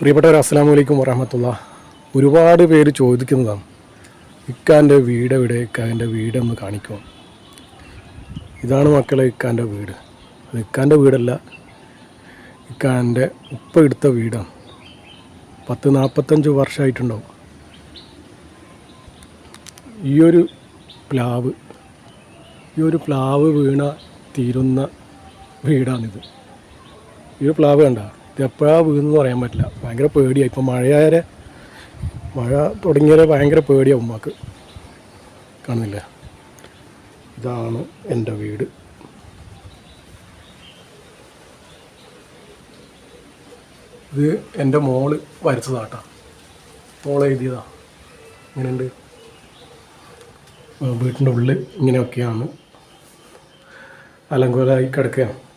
പ്രിയപ്പെട്ടവർ അസ്സാം വലൈക്കും വറഹമത്തുള്ള. ഒരുപാട് പേര് ചോദിക്കുന്നതാണ് ഇക്കാന്റെ വീട് എവിടെ ഇക്കാന്റെ വീടെന്ന് കാണിക്കുമോ? ഇതാണ് മക്കളെ ഇക്കാന്റെ വീട്. അത് ഇക്കാന്റെ വീടല്ല ഇക്കാന്റെ ഉപ്പ എടുത്ത വീടാണ്. പത്ത് നാൽപ്പത്തഞ്ച് വർഷമായിട്ടുണ്ടാവും ഈ ഒരു പ്ലാവ് ഈ ഒരു പ്ലാവ് വീണ തീരുന്ന വീടാണിത്. ഈ ഒരു പ്ലാവ് കണ്ട? ഇത് എപ്പോഴാണ് വീണെന്ന് പറയാൻ പറ്റില്ല. ഭയങ്കര പേടിയാണ് ഇപ്പം മഴയായ മഴ തുടങ്ങിയാൽ ഭയങ്കര പേടിയാണ് ഉമ്മാക്ക്. കാണുന്നില്ല? ഇതാണ് എന്റെ വീട്. ഇത് എന്റെ മോൾ വരച്ചതാട്ടാ മോൾ എഴുതിയതാ. ഇങ്ങനെയുണ്ട്. വീട്ടിന്റെ ഉള്ളിൽ ഇങ്ങനെയൊക്കെയാണ് അലങ്കോലായി കിടക്കുകയാണ്.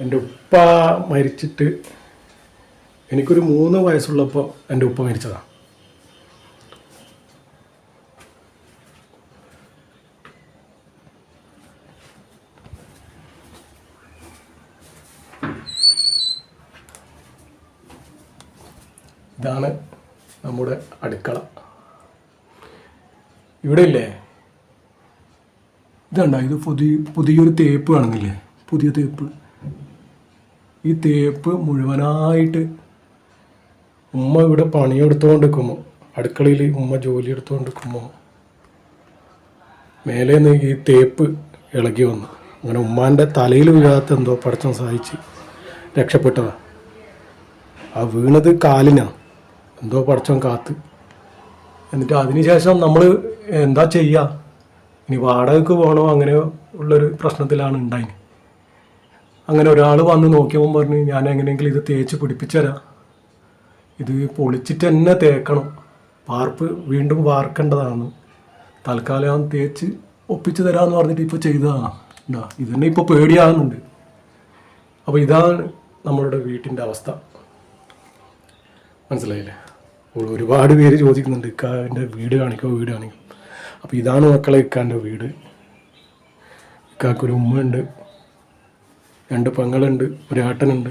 എന്റെ ഉപ്പ മരിച്ചിട്ട് എനിക്കൊരു മൂന്ന് വയസ്സുള്ളപ്പോൾ എന്റെ ഉപ്പ മരിച്ചതാണ് ഇതാണ് നമ്മുടെ അടുക്കള. ഇവിടെ ഇല്ലേ ഇതുണ്ടോ? ഇത് പുതിയ പുതിയൊരു തേപ്പ് കാണുന്നില്ലേ? പുതിയ തേപ്പ്. ഈ തേപ്പ് മുഴുവനായിട്ട് ഉമ്മ ഇവിടെ പണിയെടുത്തുകൊണ്ട് നിൽക്കുമ്പോൾ അടുക്കളയിൽ ഉമ്മ ജോലി എടുത്തുകൊണ്ട് നിൽക്കുമ്പോൾ മേലെ നിന്ന് ഈ തേപ്പ് ഇളകി വന്നു. അങ്ങനെ ഉമ്മാന്റെ തലയിൽ വീഴാത്ത എന്തോ പടച്ചം സഹായിച്ച് രക്ഷപ്പെട്ടതാണ് ആ വീണത് കാലിനാണ് എന്തോ പടച്ചം കാത്ത്. എന്നിട്ട് അതിനുശേഷം നമ്മൾ എന്താ ചെയ്യുക? ഇനി വാടകയ്ക്ക് പോകണോ? അങ്ങനെ ഉള്ളൊരു പ്രശ്നത്തിലാണ് ഉണ്ടായി അങ്ങനെ ഒരാൾ വന്ന് നോക്കിയപ്പോൾ പറഞ്ഞു ഞാൻ എങ്ങനെയെങ്കിലും ഇത് തേച്ച് പിടിപ്പിച്ചുതരാം ഇത് പൊളിച്ചിട്ട് തന്നെ തേക്കണം. വാർപ്പ് വീണ്ടും വാർക്കേണ്ടതാണ്. തൽക്കാലം തേച്ച് ഒപ്പിച്ച് തരാമെന്ന് പറഞ്ഞിട്ട് ഇപ്പോൾ ചെയ്തതാണ് ഉണ്ടാ ഇത് തന്നെ ഇപ്പോൾ പേടിയാകുന്നുണ്ട്. അപ്പോൾ ഇതാണ് നമ്മളുടെ വീട്ടിന്റെ അവസ്ഥ. മനസ്സിലായില്ലേ? ഒരുപാട് പേര് ചോദിക്കുന്നുണ്ട് ഇക്കാന്റെ വീട് കാണിക്കോ വീട് കാണിക്കോ. അപ്പോൾ ഇതാണ് മക്കളെ ഇക്കാന്റെ വീട്. ഇക്കാക്കൊരു ഉമ്മയുണ്ട്. രണ്ട് പെങ്ങളുണ്ട് ഒരു ആട്ടനുണ്ട്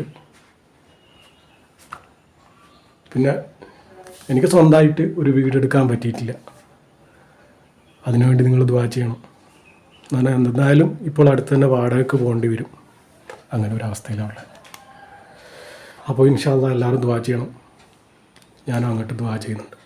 പിന്നെ എനിക്ക് സ്വന്തമായിട്ട് ഒരു വീടെടുക്കാൻ പറ്റിയിട്ടില്ല. അതിനുവേണ്ടി നിങ്ങൾ ദ്വാ ചെയ്യണം. എന്നാൽ എന്തായാലും ഇപ്പോൾ അടുത്ത് തന്നെ വാടകയ്ക്ക് പോകേണ്ടി വരും. അങ്ങനെ ഒരു അവസ്ഥയിലാണ്. അപ്പോൾ ഇൻഷാല്ല എല്ലാവരും ദ്വാ ചെയ്യണം. ഞാനും അങ്ങോട്ട് ദ്വാ ചെയ്യുന്നുണ്ട്.